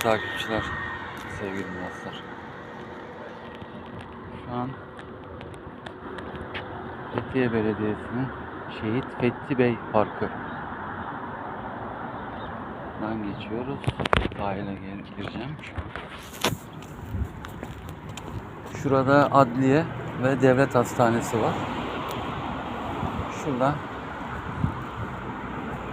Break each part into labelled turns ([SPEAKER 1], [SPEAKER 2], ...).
[SPEAKER 1] Takipçiler, sevgili dostlar. Şu an Fethiye Belediyesi'nin Şehit Fethi Bey Parkı. Dan geçiyoruz. Sahile gireceğim. Şurada adliye ve devlet hastanesi var. Şurada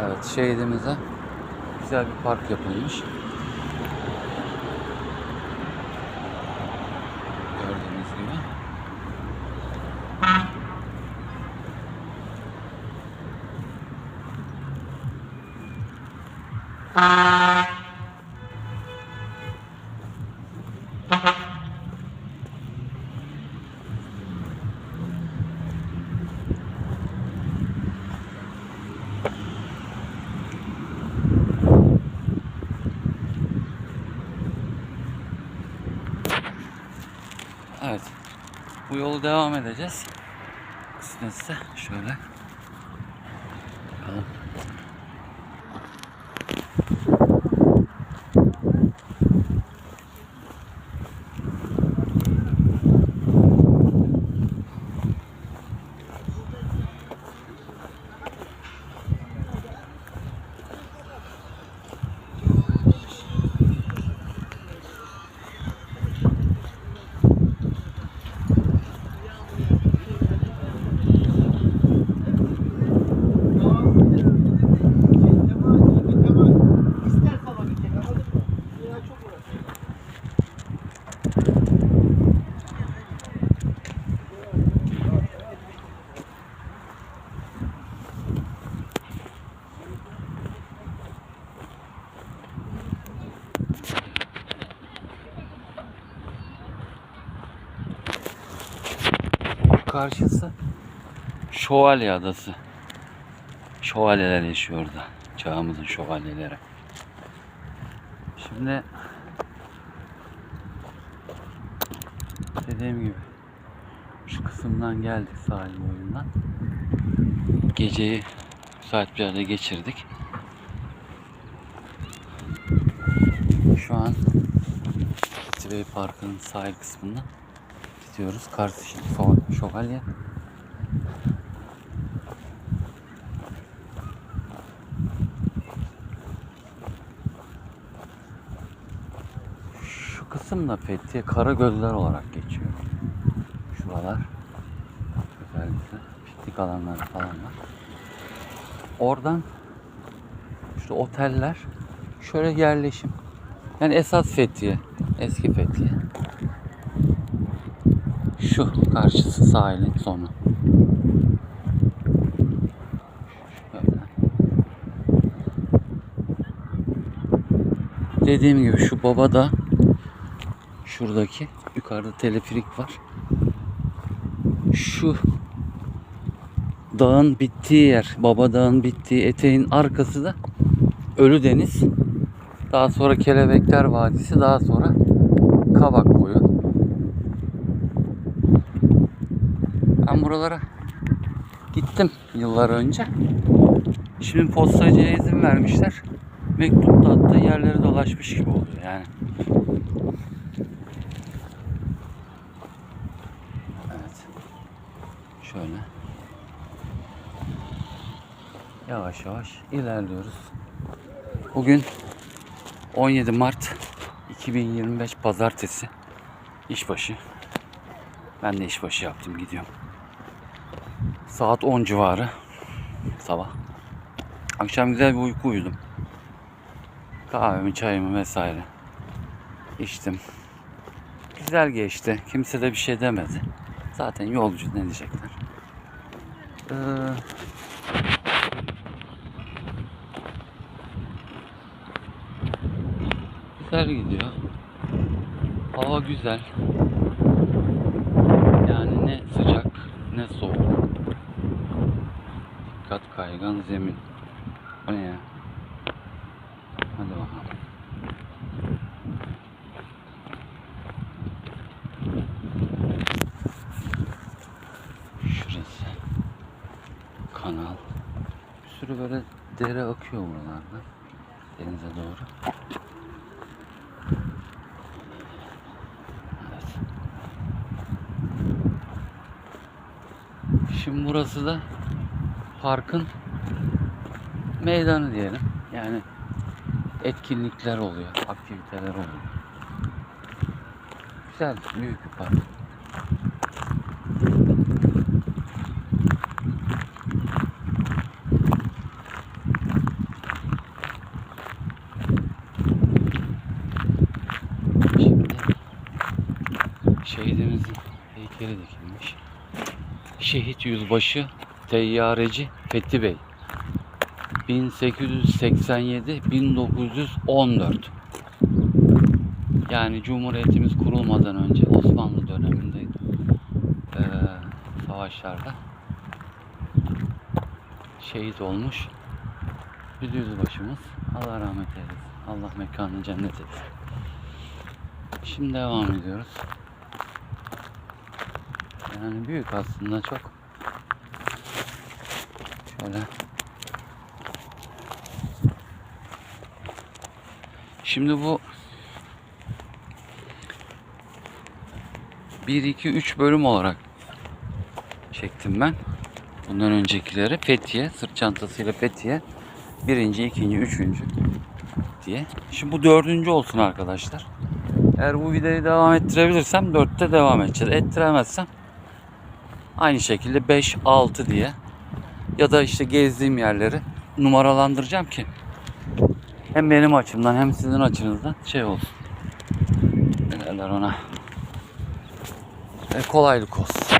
[SPEAKER 1] Evet şehidimize güzel bir park yapılmış. Gördüğünüz gibi. Evet. Bu yolu devam edeceğiz. Kısmetse şöyle. Bakalım. Karşısı Şövalye Adası. Şövalyeler yaşıyor orada. Çağımızın şövalyeleri. Şimdi dediğim gibi şu kısımdan geldik sahil boyundan. Geceyi müsait bir yerde geçirdik. Şu an Sivey Parkı'nın sahil kısmında gidiyoruz. Karşı şo- şövalye. Şu kısım da Fethiye Karagöller olarak geçiyor. Şuralar. Özellikle piknik alanları falan var. Oradan işte oteller şöyle yerleşim. Yani esas Fethiye. Eski Fethiye. Şu karşısı sahilin sonu. Şöyle. Dediğim gibi şu baba da şuradaki yukarıda teleferik var. Şu dağın bittiği yer, baba dağın bittiği eteğin arkası da Ölü Deniz. Daha sonra Kelebekler Vadisi, daha sonra Kavak Ben buralara gittim yıllar önce. Şimdi postacıya izin vermişler. Mektupta attığı yerleri dolaşmış gibi oluyor yani. Evet. Şöyle. Yavaş yavaş ilerliyoruz. Bugün 17 Mart 2025 Pazartesi. İşbaşı. Ben de işbaşı yaptım gidiyorum. Saat 10 civarı. Sabah. Akşam güzel bir uyku uyudum. Kahvemi, çayımı vesaire. içtim. Güzel geçti. Kimse de bir şey demedi. Zaten yolcu ne diyecekler. Ee, güzel gidiyor. Hava güzel. Kaygan zemin. O ne ya? Hadi bakalım. Şurası. Kanal. Bir sürü böyle dere akıyor buralarda. Denize doğru. Evet. Şimdi burası da parkın meydanı diyelim. Yani etkinlikler oluyor, aktiviteler oluyor. Güzel, büyük bir park. Şimdi şehidimizin heykeli dikilmiş. Şehit Yüzbaşı Teyyareci Fethi Bey. 1887-1914 yani Cumhuriyetimiz kurulmadan önce Osmanlı döneminde eee, savaşlarda şehit olmuş bir yüzbaşımız. Allah rahmet eylesin. Allah mekanını cennet etsin. Şimdi devam ediyoruz. Yani büyük aslında çok. Şöyle. Şimdi bu 1 2 3 bölüm olarak çektim ben. Bundan öncekileri Fethiye, sırt çantasıyla Fethiye. Birinci, ikinci, üçüncü diye. Şimdi bu dördüncü olsun arkadaşlar. Eğer bu videoyu devam ettirebilirsem dörtte devam edeceğiz. Ettiremezsem aynı şekilde 5, 6 diye ya da işte gezdiğim yerleri numaralandıracağım ki hem benim açımdan hem sizin açınızdan şey olsun. Ne derler ona? E, kolaylık olsun.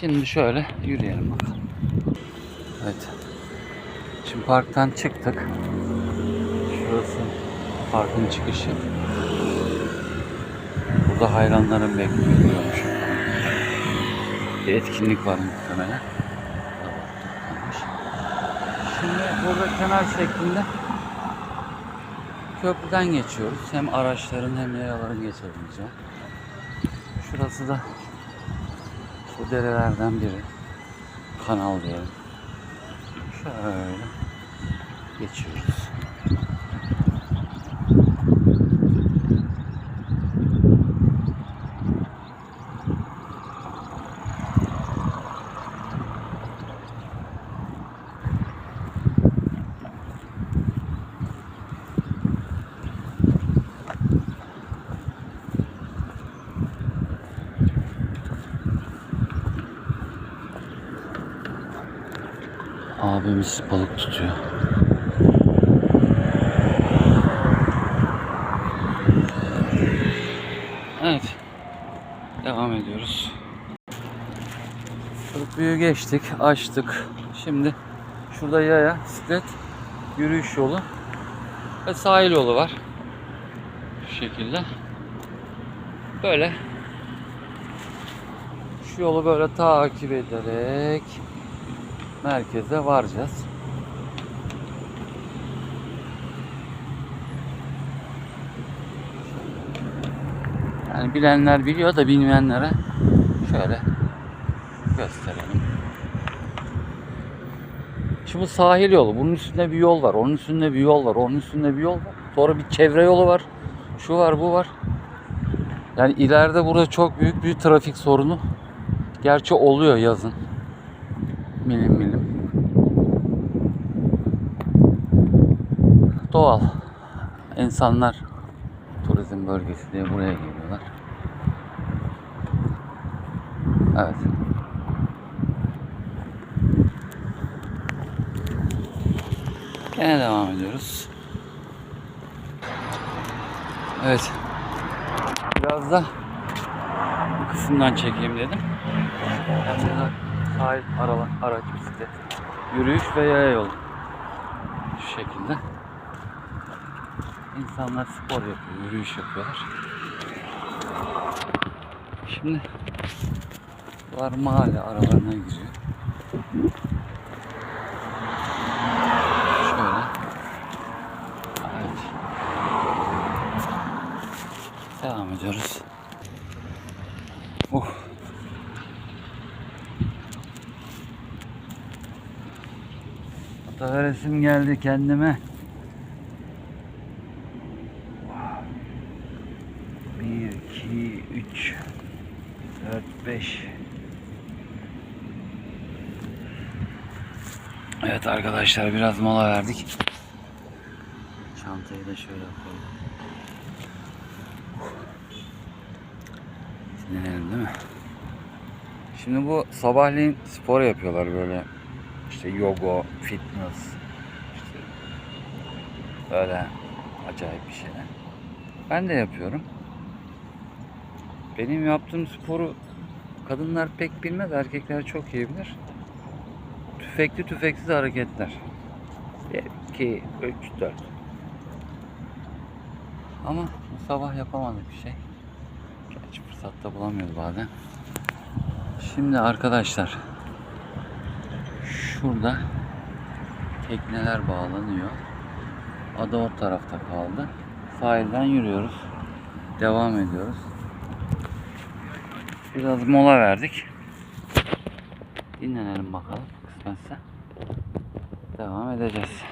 [SPEAKER 1] Şimdi şöyle yürüyelim bakalım. Evet. Şimdi parktan çıktık. Şurası parkın çıkışı. Burada hayranların bekliyormuş. Bir etkinlik var muhtemelen. Şimdi burada kenar şeklinde köprüden geçiyoruz. Hem araçların hem yayaların geçebileceği. Şurası da bu derelerden biri. Kanal diyelim. Şöyle geçiyoruz. Abimiz balık tutuyor. Evet. Devam ediyoruz. Köprüyü geçtik, açtık. Şimdi şurada yaya, bisiklet, yürüyüş yolu ve sahil yolu var. Şu şekilde. Böyle şu yolu böyle takip ederek merkeze varacağız. Yani bilenler biliyor da bilmeyenlere şöyle gösterelim. Şimdi sahil yolu. Bunun üstünde bir yol var. Onun üstünde bir yol var. Onun üstünde bir yol var. Sonra bir çevre yolu var. Şu var, bu var. Yani ileride burada çok büyük bir trafik sorunu. Gerçi oluyor yazın. Milim milim. Doğal. İnsanlar turizm bölgesi diye buraya geliyorlar. Evet. Gene devam ediyoruz. Evet. Biraz da bu kısımdan çekeyim dedim. Hem de sahil, araba, araç, bisiklet, yürüyüş ve yaya yolu. Şu şekilde. İnsanlar spor yapıyor, yürüyüş yapıyorlar. Şimdi var mahalle aralarına giriyor. Şöyle. Evet. Devam ediyoruz. Oh. Hatta resim geldi kendime. Bir, iki, üç, dört, beş. Evet arkadaşlar biraz mola verdik. Çantayı da şöyle koydum. Dinlenelim değil mi? Şimdi bu sabahleyin spor yapıyorlar böyle. İşte yoga, fitness, işte böyle acayip bir şeyler. Ben de yapıyorum. Benim yaptığım sporu kadınlar pek bilmez, erkekler çok iyi bilir. Tüfekli tüfeksiz hareketler. 1, 2, 3, 4. Ama sabah yapamadık bir şey. Gerçi fırsatta bulamıyoruz bazen. Şimdi arkadaşlar şurada tekneler bağlanıyor. Ada o tarafta kaldı. Sahilden yürüyoruz. Devam ediyoruz. Biraz mola verdik. Dinlenelim bakalım kısmetse. Devam edeceğiz.